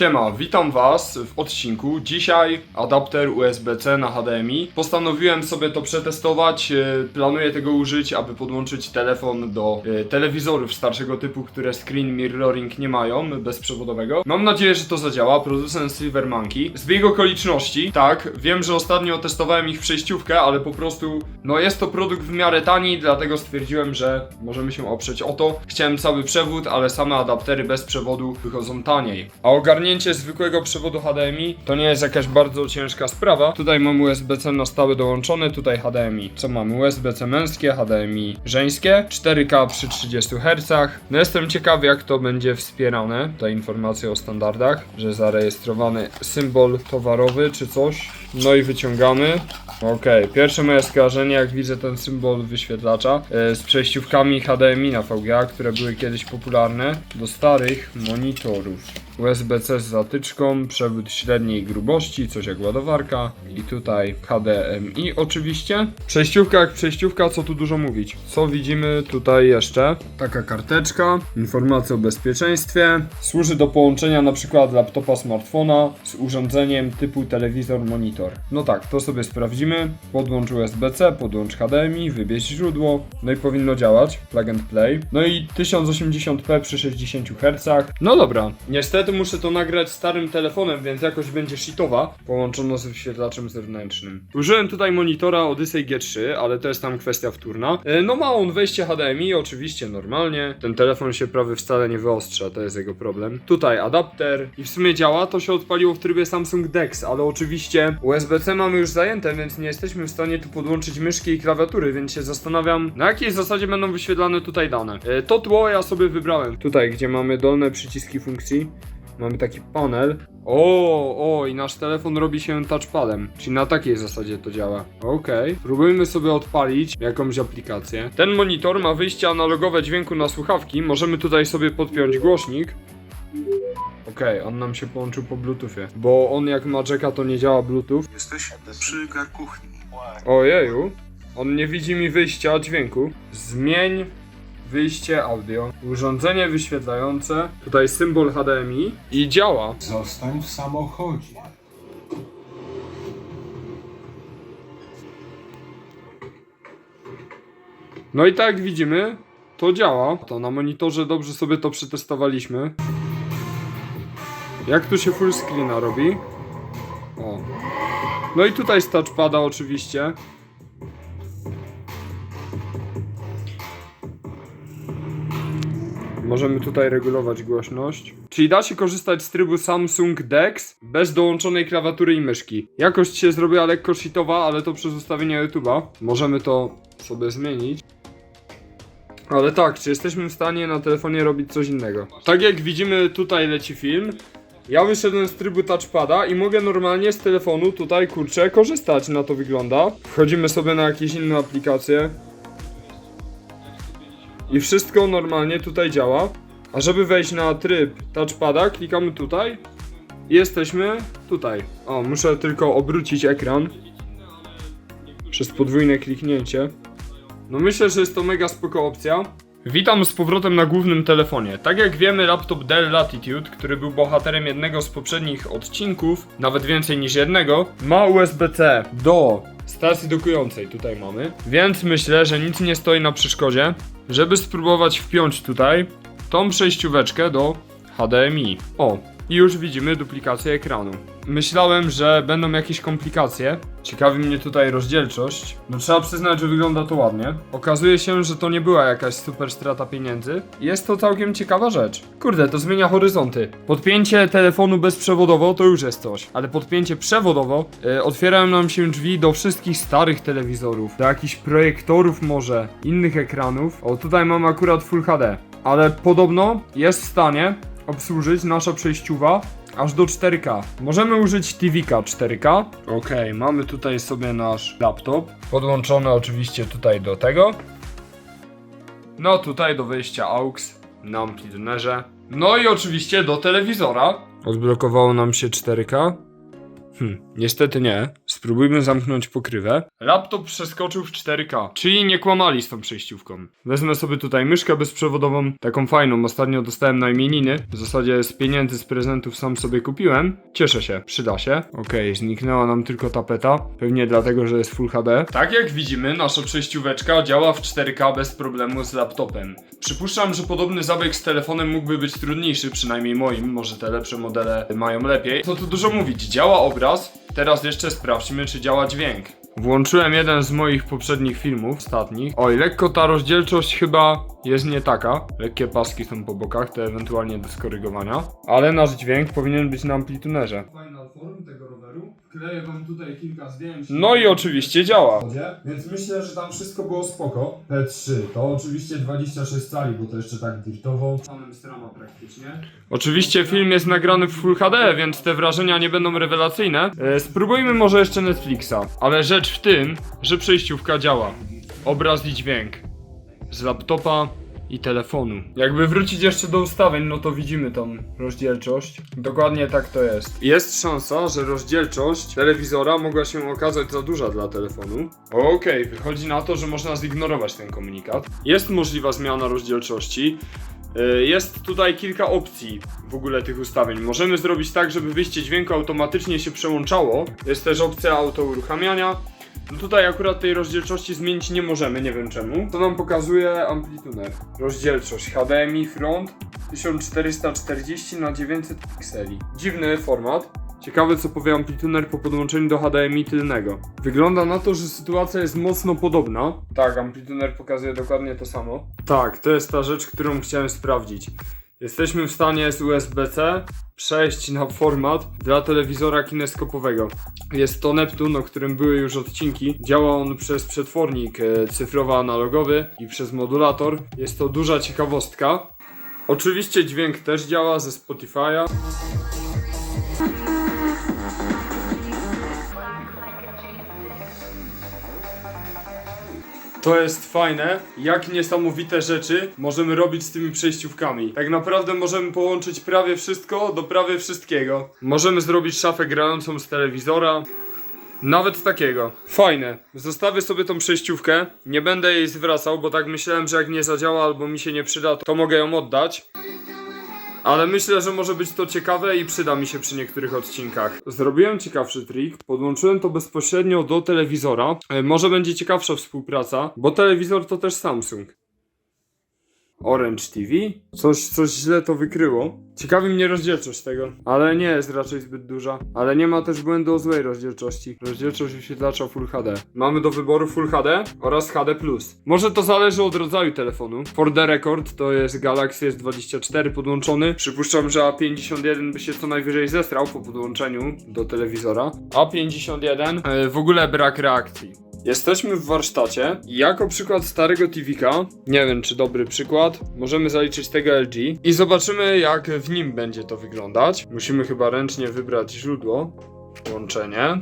Siema, witam Was w odcinku. Dzisiaj adapter USB-C na HDMI. Postanowiłem sobie to przetestować. e, Planuję tego użyć, aby podłączyć telefon do e, telewizorów starszego typu, które screen mirroring nie mają, bezprzewodowego. Mam nadzieję, że to zadziała. Producent Silver Monkey. Zbieg okoliczności. Tak, wiem, że ostatnio testowałem ich przejściówkę, ale po prostu, no jest to produkt w miarę tani, dlatego stwierdziłem, że możemy się oprzeć o to. Chciałem cały przewód, ale same adaptery bez przewodu wychodzą taniej. A ogarnięcie zwykłego przewodu HDMI to nie jest jakaś bardzo ciężka sprawa. Tutaj mam USB-C na stałe dołączony, tutaj HDMI. Co mamy? USB-C męskie, HDMI żeńskie, 4K przy 30 Hz. No jestem ciekawy jak to będzie wspierane, te informacje o standardach, że zarejestrowany symbol towarowy czy coś. No i wyciągamy. Okej, pierwsze moje skojarzenie, jak widzę ten symbol wyświetlacza e, z przejściówkami HDMI na VGA, które były kiedyś popularne do starych monitorów. USB-C z zatyczką, przewód średniej grubości, coś jak ładowarka i tutaj HDMI oczywiście. Przejściówka jak przejściówka, co tu dużo mówić. Co widzimy tutaj jeszcze? Taka karteczka, informacja o bezpieczeństwie. Służy do połączenia na przykład laptopa smartfona z urządzeniem typu telewizor monitor. No tak, to sobie sprawdzimy. Podłącz USB-C, podłącz HDMI, wybierz źródło. No i powinno działać. Plug and play. No i 1080p przy 60 Hz. No dobra, niestety muszę to nagrać starym telefonem, więc jakoś będzie shitowa. Połączono z wyświetlaczem zewnętrznym. Użyłem tutaj monitora Odyssey G3, ale to jest tam kwestia wtórna. E, No ma on wejście HDMI, oczywiście normalnie. Ten telefon się prawie wcale nie wyostrza, to jest jego problem. Tutaj adapter i w sumie działa, to się odpaliło w trybie Samsung DeX, ale oczywiście USB-C mamy już zajęte, więc nie jesteśmy w stanie tu podłączyć myszki i klawiatury, więc się zastanawiam, na jakiej zasadzie będą wyświetlane tutaj dane. E, To tło ja sobie wybrałem. Tutaj, gdzie mamy dolne przyciski funkcji, mamy taki panel. O, o, i nasz telefon robi się touchpadem. Czyli na takiej zasadzie to działa. Okej. Próbujmy sobie odpalić jakąś aplikację. Ten monitor ma wyjście analogowe dźwięku na słuchawki. Możemy tutaj sobie podpiąć głośnik. Okej, on nam się połączył po Bluetoothie. Bo on jak ma jacka to nie działa Bluetooth. Jesteś przy kuchni. Ojeju. On nie widzi mi wyjścia dźwięku. Zmień wyjście audio. Urządzenie wyświetlające. Tutaj symbol HDMI. I działa. Zostań w samochodzie. No i tak jak widzimy, to działa. To na monitorze dobrze sobie to przetestowaliśmy. Jak tu się full screena robi? O. No i tutaj z touchpada oczywiście. Możemy tutaj regulować głośność. Czyli da się korzystać z trybu Samsung DeX bez dołączonej klawiatury i myszki. Jakość się zrobiła lekko shitowa, ale to przez ustawienia YouTube'a. Możemy to sobie zmienić. Ale tak, czy jesteśmy w stanie na telefonie robić coś innego? Tak jak widzimy, tutaj leci film. Ja wyszedłem z trybu touchpada i mogę normalnie z telefonu tutaj, kurczę, korzystać. Na to wygląda. Wchodzimy sobie na jakieś inne aplikacje. I wszystko normalnie tutaj działa. A żeby wejść na tryb touchpada, klikamy tutaj. I jesteśmy tutaj. O, muszę tylko obrócić ekran. Przez podwójne kliknięcie. No myślę, że jest to mega spoko opcja. Witam z powrotem na głównym telefonie. Tak jak wiemy, laptop Dell Latitude, który był bohaterem jednego z poprzednich odcinków, nawet więcej niż jednego, ma USB-C do stacji dokującej, tutaj mamy. Więc myślę, że nic nie stoi na przeszkodzie, żeby spróbować wpiąć tutaj tą przejścióweczkę do HDMI. O, i już widzimy duplikację ekranu. Myślałem, że będą jakieś komplikacje. Ciekawi mnie tutaj rozdzielczość. No trzeba przyznać, że wygląda to ładnie. Okazuje się, że to nie była jakaś super strata pieniędzy. Jest to całkiem ciekawa rzecz. Kurde, to zmienia horyzonty. Podpięcie telefonu bezprzewodowo to już jest coś, ale podpięcie przewodowo e, otwierają nam się drzwi do wszystkich starych telewizorów, do jakichś projektorów może, innych ekranów. O, tutaj mam akurat Full HD, ale podobno jest w stanie obsłużyć nasza przejściuwa aż do 4K. Możemy użyć TVK 4K. Ok, mamy tutaj sobie nasz laptop. Podłączony oczywiście tutaj do tego. No tutaj do wejścia AUX na amplitunerze. No i oczywiście do telewizora. Odblokowało nam się 4K. Hm, niestety nie. Spróbujmy zamknąć pokrywę. Laptop przeskoczył w 4K, czyli nie kłamali z tą przejściówką. Wezmę sobie tutaj myszkę bezprzewodową, taką fajną, ostatnio dostałem na imieniny. W zasadzie z pieniędzy z prezentów sam sobie kupiłem. Cieszę się, przyda się. Okej, zniknęła nam tylko tapeta, pewnie dlatego, że jest Full HD. Tak jak widzimy, nasza przejścióweczka działa w 4K bez problemu z laptopem. Przypuszczam, że podobny zabieg z telefonem mógłby być trudniejszy, przynajmniej moim, może te lepsze modele mają lepiej. Co tu dużo mówić, działa obraz, teraz jeszcze sprawdźmy, czy działa dźwięk. Włączyłem jeden z moich poprzednich filmów, ostatnich. Oj, lekko ta rozdzielczość chyba jest nie taka. Lekkie paski są po bokach, te ewentualnie do skorygowania. Ale nasz dźwięk powinien być na amplitunerze. Wkleję wam tutaj kilka zdjęć. No i oczywiście działa. Więc myślę, że tam wszystko było spoko. P3 to oczywiście 26 cali, bo to jeszcze tak dirtowo. Samym strama praktycznie. Oczywiście film jest nagrany w Full HD, więc te wrażenia nie będą rewelacyjne. E, spróbujmy może jeszcze Netflixa. Ale rzecz w tym, że przejściówka działa. Obraz i dźwięk. Z laptopa i telefonu. Jakby wrócić jeszcze do ustawień, no to widzimy tą rozdzielczość. Dokładnie tak to jest. Jest szansa, że rozdzielczość telewizora mogła się okazać za duża dla telefonu. Okej, wychodzi na to, że można zignorować ten komunikat. Jest możliwa zmiana rozdzielczości. Y, Jest tutaj kilka opcji w ogóle tych ustawień. Możemy zrobić tak, żeby wyjście dźwięku automatycznie się przełączało. Jest też opcja auto uruchamiania. No tutaj akurat tej rozdzielczości zmienić nie możemy, nie wiem czemu. To nam pokazuje amplituner. Rozdzielczość HDMI front 1440 na 900 pikseli. Dziwny format. Ciekawe co powie amplituner po podłączeniu do HDMI tylnego. Wygląda na to, że sytuacja jest mocno podobna. Tak, amplituner pokazuje dokładnie to samo. Tak, to jest ta rzecz, którą chciałem sprawdzić. Jesteśmy w stanie z USB-C przejść na format dla telewizora kineskopowego. Jest to Neptun, o którym były już odcinki. Działa on przez przetwornik e, cyfrowo-analogowy i przez modulator. Jest to duża ciekawostka. Oczywiście dźwięk też działa ze Spotify'a. To jest fajne, jak niesamowite rzeczy możemy robić z tymi przejściówkami. Tak naprawdę możemy połączyć prawie wszystko do prawie wszystkiego. Możemy zrobić szafę grającą z telewizora. Nawet takiego. Fajne. Zostawię sobie tą przejściówkę. Nie będę jej zwracał, bo tak myślałem, że jak nie zadziała albo mi się nie przyda, to mogę ją oddać. Ale myślę, że może być to ciekawe i przyda mi się przy niektórych odcinkach. Zrobiłem ciekawszy trik, podłączyłem to bezpośrednio do telewizora. E, może będzie ciekawsza współpraca, bo telewizor to też Samsung. Orange TV? Coś, coś źle to wykryło. Ciekawi mnie rozdzielczość tego, ale nie jest raczej zbyt duża. Ale nie ma też błędu o złej rozdzielczości. Rozdzielczość wyświetlacza Full HD. Mamy do wyboru Full HD oraz HD+. Może to zależy od rodzaju telefonu. For the record to jest Galaxy S24 podłączony. Przypuszczam, że A51 by się co najwyżej zestrał po podłączeniu do telewizora. A51 e, w ogóle brak reakcji. Jesteśmy w warsztacie jako przykład starego TVK, nie wiem czy dobry przykład, możemy zaliczyć tego LG i zobaczymy jak w nim będzie to wyglądać. Musimy chyba ręcznie wybrać źródło, łączenie.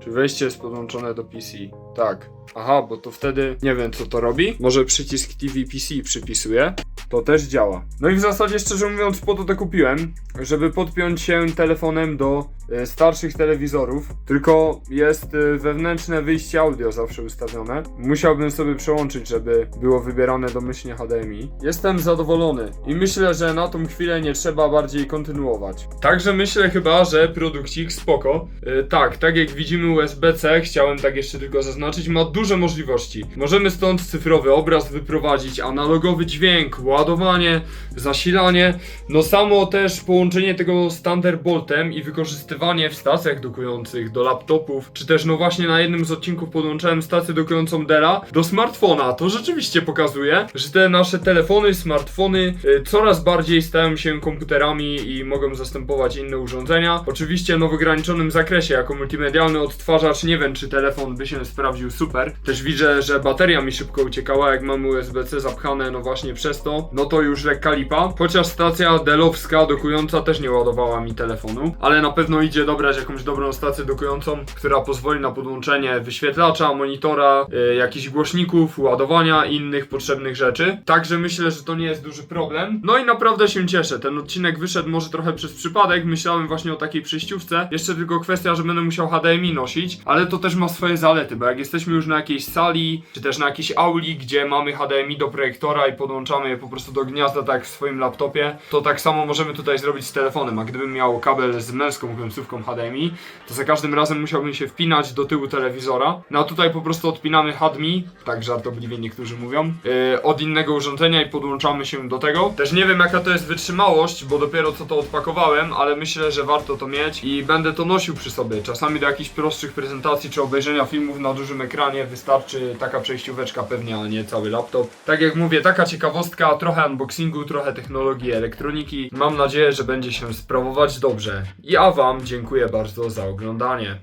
Czy wejście jest podłączone do PC? Tak. Aha, bo to wtedy nie wiem co to robi. Może przycisk TV PC przypisuje. To też działa. No i w zasadzie szczerze mówiąc po to to kupiłem, żeby podpiąć się telefonem do e, starszych telewizorów. Tylko jest e, wewnętrzne wyjście audio zawsze ustawione. Musiałbym sobie przełączyć, żeby było wybierane domyślnie HDMI. Jestem zadowolony i myślę, że na tą chwilę nie trzeba bardziej kontynuować. Także myślę chyba, że produkcik spoko. E, tak, tak jak widzimy USB-C, chciałem tak jeszcze tylko zaznaczyć, ma duże możliwości. Możemy stąd cyfrowy obraz wyprowadzić, analogowy dźwięk, ładowanie, zasilanie. No samo też połączenie tego z Thunderboltem i wykorzystywanie w stacjach dokujących do laptopów, czy też no właśnie na jednym z odcinków podłączałem stację dokującą Della do smartfona. To rzeczywiście pokazuje, że te nasze telefony, smartfony y, coraz bardziej stają się komputerami i mogą zastępować inne urządzenia. Oczywiście no w ograniczonym zakresie, jako multimedialny odtwarzacz nie wiem czy telefon by się sprawdził super, Też widzę, że bateria mi szybko uciekała, jak mamy USB-C zapchane, no właśnie przez to, no to już lekka lipa. Chociaż stacja delowska dokująca też nie ładowała mi telefonu, ale na pewno idzie dobrać jakąś dobrą stację dokującą, która pozwoli na podłączenie wyświetlacza, monitora, y, jakichś głośników, ładowania i innych potrzebnych rzeczy. Także myślę, że to nie jest duży problem. No i naprawdę się cieszę. Ten odcinek wyszedł może trochę przez przypadek. Myślałem właśnie o takiej przejściówce. Jeszcze tylko kwestia, że będę musiał HDMI nosić, ale to też ma swoje zalety, bo jak jesteśmy już na jakiejś sali, czy też na jakiejś auli, gdzie mamy HDMI do projektora i podłączamy je po prostu do gniazda, tak w swoim laptopie, to tak samo możemy tutaj zrobić z telefonem. A gdybym miał kabel z męską końcówką HDMI, to za każdym razem musiałbym się wpinać do tyłu telewizora. No a tutaj po prostu odpinamy HDMI, tak żartobliwie niektórzy mówią, yy, od innego urządzenia i podłączamy się do tego. Też nie wiem jaka to jest wytrzymałość, bo dopiero co to odpakowałem, ale myślę, że warto to mieć i będę to nosił przy sobie. Czasami do jakichś prostszych prezentacji czy obejrzenia filmów na dużym ekranie wystarczy taka przejścióweczka pewnie, a nie cały laptop. Tak jak mówię, taka ciekawostka, trochę unboxingu, trochę technologii elektroniki. Mam nadzieję, że będzie się sprawować dobrze. Ja wam dziękuję bardzo za oglądanie.